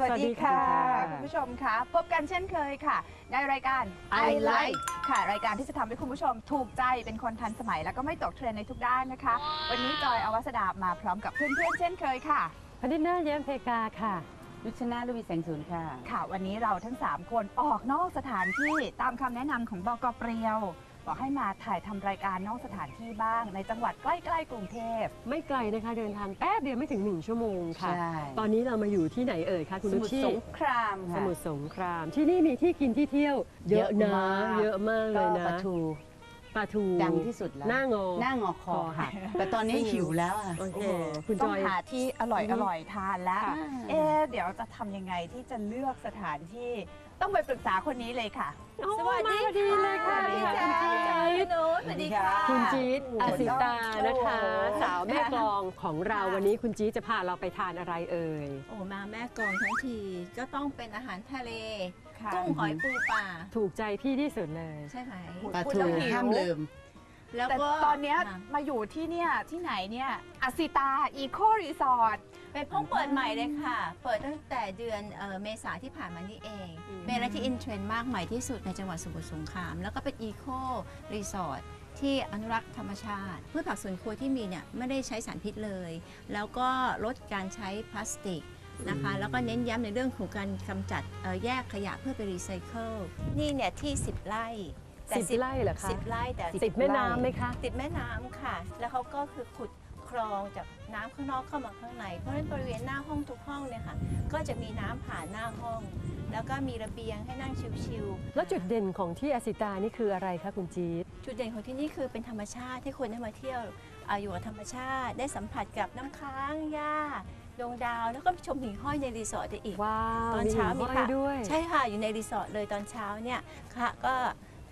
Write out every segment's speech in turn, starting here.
สวัสดีค่ะสวัสดีค่ะคุณผู้ชมคะพบกันเช่นเคยค่ะ ในรายการ I Like ค่ะ รายการที่จะทำให้คุณผู้ชมถูกใจเป็นคนทันสมัย แล้วก็ไม่ตกเทรนด์ในทุกด้านนะคะ วันนี้จอยอวัสดามาพร้อมกับเพื่อนๆเช่นเคยค่ะพนิดหน้าแย้มเพกาค่ะนุชนาลุวีแสงศูนย์ค่ะ ค่ะ วันนี้เราทั้ง 3 คนออกนอกสถานที่ตามคำแนะนำของบกเปรียว บอกให้มาถ่ายทำรายการนอกสถานที่บ้าง ในจังหวัดใกล้ๆกรุงเทพ ไม่ไกลนะคะเดินทางแป๊บเดียวไม่ถึง 1 ชั่วโมงค่ะ ใช่ ตอนนี้เรามาอยู่ที่ไหนเอ่ยคะคุณสนุชมุทรชี่สงครามสค่ะ มุทรสงคราม ที่นี่มีที่กินที่เที่ยวเยอะนะเยเยอะอะมากมากเลก็ยนะ ปลาทู ปลาทูดังที่สุดแล้ว หน้างอ หน้างอคอค่ะ แต่ตอนนี้หิวแล้วอะโอเคคุณต้จองอย หาที่อร่อยอร่อยทานแล้ว ค่ะ เอ๊ะเดี๋ยวจะทำยังไงที่จะเลือกสถานที่ต้องไปปรึกษาคนนี้เลยค่ะ โอ้มาพอดีเลยค่ะสวัสดีคุณค่ะจี๊ดนุชสวัสดีค่ะ คุณจี๊ดอสิตานะคะ โอ้โห สาวแม่กลองของเราค่ะ วันนี้คุณจี๊ดจะพาเราไปทานอะไรเอ่ย โอ้มาแม่กลองทั้งทีก็ต้องเป็นอาหารทะเล ค่ะกุ้งหอยปูปลาถูกใจพี่ที่สุดเลย ใช่ไหมปลาพูดทูแล้วหิวห้ามลืม แล้วแต่ก็ตอนเนี้ยค่ะมาอยู่ที่เนี่ย ที่ไหนเนี่ยอสิตาอีโครีสอร์ท เป็นเพิ่งเปิดใหม่เลยค่ะ เปิดตั้งแต่เดือนเอ่อเมษาที่ผ่านมานี่เองอืมเป็นอะไรที่อินเทรนด์มากใหม่ที่สุดในจังหวัดสมุทรสงคราม แล้วก็เป็นอีโครีสอร์ทที่อนุรักษ์ธรรมชาติพืชผักสวนครัวที่มีเนี่ยไม่ได้ใช้สารพิษเลย แล้วก็ลดการใช้พลาสติก นะคะ แล้วก็เน้นย้ำในเรื่องของการกำจัดเอ่อแยกขยะเพื่อไปรีไซเคิลนี่เนี่ยที่ 10 ไร่แต่สิบไร่เหรอคะสิบไร่แต่ติดแม่น้ำไหมคะ ติดแม่น้ำค่ะ แล้วเขาก็คือขุดคลองจากน้ำข้างนอกเข้ามาข้างใน เพราะฉะนั้นบริเวณหน้าห้องทุกห้องเนี่ยค่ะ ก็จะมีน้ำผ่านหน้าห้อง แล้วก็มีระเบียงให้นั่งชิลแล้วจุดเด่นของที่อสิตานี่คืออะไรคะคุณจี๊ดๆจุดเด่นของที่นี่คือเป็นธรรมชาติที่คนได้มาเที่ยวอาอยู่กับธรรมชาติ ได้สัมผัสกับน้ำค้างหญ้า ดวงดาว แล้วก็ชมหิ่งห้อยในรีสอร์ทได้อีก ว้าวตอนเช้ามีหิ่งห้ค่ะอยด้วย ใช่ค่ะอยู่ในรีสอร์ทเลยตอนเช้าเนี่ยค่ะก็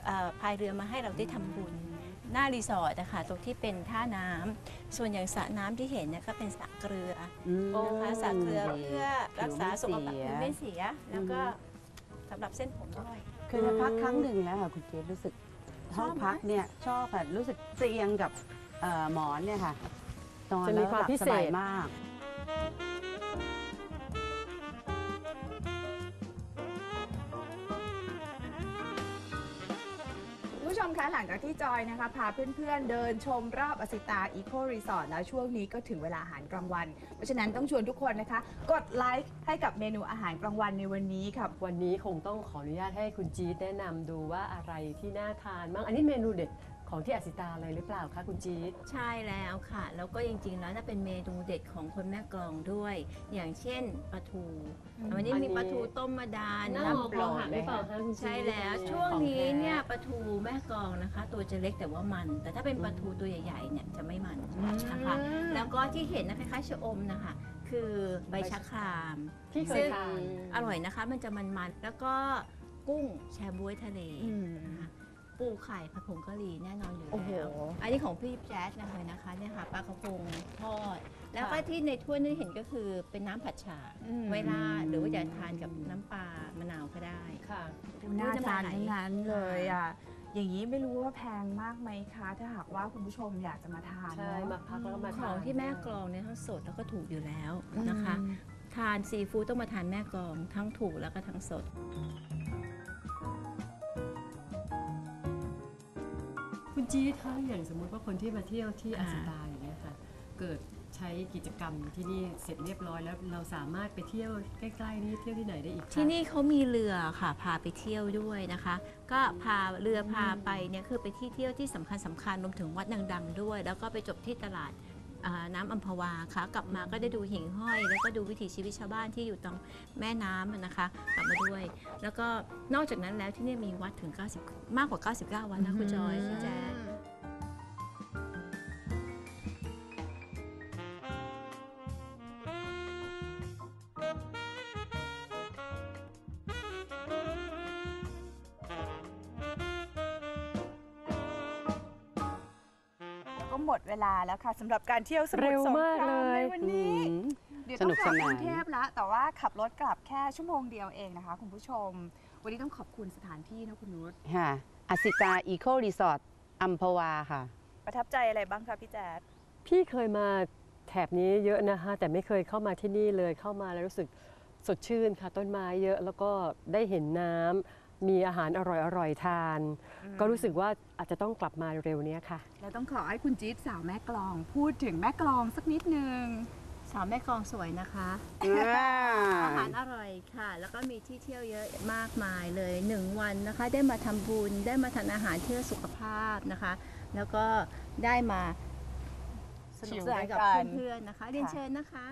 เอ่อพายเรือมาให้เราได้ทำบุญ หน้ารีสอร์ทนะคะตรงที่เป็นท่าน้ำส่วนอย่างสระน้ำที่เห็นเนี่ยก็เป็นสระเกลืออืมนะคะสระเกลือเพื่อรักษาสุขภาพผิวผิวไม่ไม่เสีเสียยแล้วก็สำหรับเส้นผมด้วยเคยมาพักครั้งหนึ่งแล้วค่ะคุณเจษรู้สึกห้องพักเนี่ยชอบค่ะรู้สึกเตียงกับเอ่อหมอนเนี่ยค่ะนอนจะมีแล้วความหลับพิสเศษบายมาก คุณผู้ชมคะหลังจากที่จอยนะคะ พาเพื่อนๆเดินชมรอบอสิตาอีโครีสอร์ทแล้วช่วงนี้ก็ถึงเวลาอาหารกลางวัน เพราะฉะนั้นต้องชวนทุกคนนะคะ กดไลค์ให้กับเมนูอาหารกลางวันในวันนี้ค่ะ วันนี้คงต้องขออนุญาตให้คุณจี๊ดแนะนำดูว่าอะไรที่น่าทานบ้างอันนี้เมนูเด็ด ของที่อสิตาเลยหรือเปล่าคะคุณจี๊ด ใช่แล้วค่ะ แล้วก็จริงๆแล้วน่าเป็นเมนูเด็ดของคนแม่กลองด้วย อย่างเช่นปลาทูอืมวันนี้อันมีนี้ปลาทูต้มมะดาหน้าน้ำหมอปลอหัดกหรือเปล่าคะคุณจี๊ด ใช่แล้วเป็นช่วงของนี้แท้เนี่ยปลาทูแม่กลองนะคะ ตัวจะเล็กแต่ว่ามัน แต่ถ้าเป็นปลาทูตัวใหญ่ๆเนี่ยจะไม่มันนะคะแล้วก็ที่เห็นนะคล้ายๆชะอมนะคะ คือใบชะครามที่เคซึ่ยงทาน อร่อยนะคะมันจะมันๆ แล้วก็กุ้งแชบ๊วยทะเลอืม นะคะ ปูไข่ผัดผงกะหรี่แน่นอนอยู่โอ้โหแล้วอันนี้ของพี่แจ๊สนะคะนะคะเนี่ยค่ะปลากระพงทอด แล้วก็ค่ะที่ในถ้วยนี่เห็นก็คือเป็นน้ำผัดฉ่าอืม ไวลาหรือว่าจะทานกับน้ำปลามะนาวก็ได้ ค่ะ น่าทานทั้งนั้นเลยอะค่ะ อย่างนี้ไม่รู้ว่าแพงมากไหมคะ ถ้าหากว่าคุณผู้ชมอยากจะมาทานใช่ เนอะมาพักแล้วก็มาขทานองที่แม่กลองเนี่ยทั้งสดแล้วก็ถูกอยู่แล้วอืมนะคะทานซีฟู้ดต้องมาทานแม่กลองทั้งถูกแล้วก็ทั้งสด จี๊ดคะอย่างสมมุติว่าคนที่มาเที่ยวที่ออ่าสิตาอย่างเงี้ยค่ะ เกิดใช้กิจกรรมที่นี่เสร็จเรียบร้อยแล้วเราสามารถไปเที่ยวใกล้ๆนี่เที่ยวที่ไหนได้อีกคะที่นี่เขามีเรือค่ะพาไปเที่ยวด้วยนะคะ ก็พาเรือพาไปเนี่ยคือไปที่เที่ยวที่สำคัญสำคัญรวมถึงวัดดังๆด้วย แล้วก็ไปจบที่ตลาด อ่าน้ำอัมพวาค่ะกลับมาก็ได้ดูหิ่งห้อย แล้วก็ดูวิถีชีวิตชาวบ้านที่อยู่ตรงแม่น้ำอะนะคะกลับมาด้วย แล้วก็นอกจากนั้นแล้วที่นี่มีวัดถึง 90 มากกว่า 99 วัดนะคุณจอยคุณแจ๊ หมดเวลาแล้วค่ะสำหรับการเที่ยวสมุทเร็รวสงมากครามเลในยวันนี้อืมเดี๋ยวสต้อนุงกกลับสนานกรุงเทพแล้วแต่ว่าขับรถกลับแค่ชั่วโมงเดียวเองนะคะ คุณผู้ชม วันนี้ต้องขอบคุณสถานที่นะคุณนุชค่ะอสิตาอีโครีสอร์ทอัมพวาค่ะ ประทับใจอะไรบ้างคะพี่แจ๊ดพี่เคยมาแถบนี้เยอะนะคะแต่ไม่เคยเข้ามาที่นี่เลยเข้ามาแล้วรู้สึกสดชื่นค่ะ ต้นไม้เยอะแล้วก็ได้เห็นน้ำ มีอาหารอร่อยๆทาน ก็รู้สึกว่าอาจจะต้องกลับมาเร็วเนี้ยค่ะแล้วต้องขอให้คุณจี๊ดสาวแม่กลอง พูดถึงแม่กลองสักนิดนึงสาวแม่กลองสวยนะคะอ่าอาหารอร่อยค่ะ แล้วก็มีที่เที่ยวเยอะมากมายเลยหนึ่งวันนะคะ ได้มาทำบุญได้มาทานอาหารเพื่อสุขภาพนะคะ แล้วก็ได้มาสนุกสนานกับชิลด้วยกันเพื่อนๆนะคะ เรียนเชิญนะคะ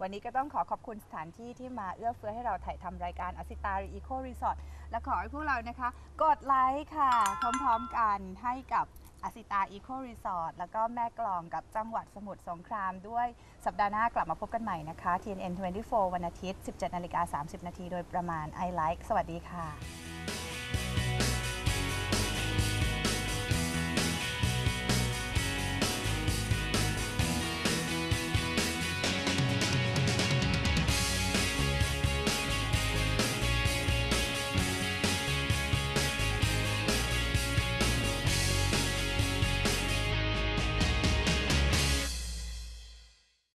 วันนี้ก็ต้องขอขอบคุณสถานที่ที่มาเอื้อเฟื้อให้เราถ่ายทำรายการอสิตารีอีโครีสอร์ทและขอให้พวกเรานะคะ กดไลค์ค่ะ พร้อมๆกันให้กับอสิตาอีโครีสอร์ทแล้วก็แม่กลองกับจังหวัดสมุทรสงครามด้วยสัปดาห์หน้ากลับมาพบกันใหม่นะคะ TNN 24 วันอาทิตย์ 17นาฬิกา30 นาทีโดยประมาณ I like สวัสดีค่ะ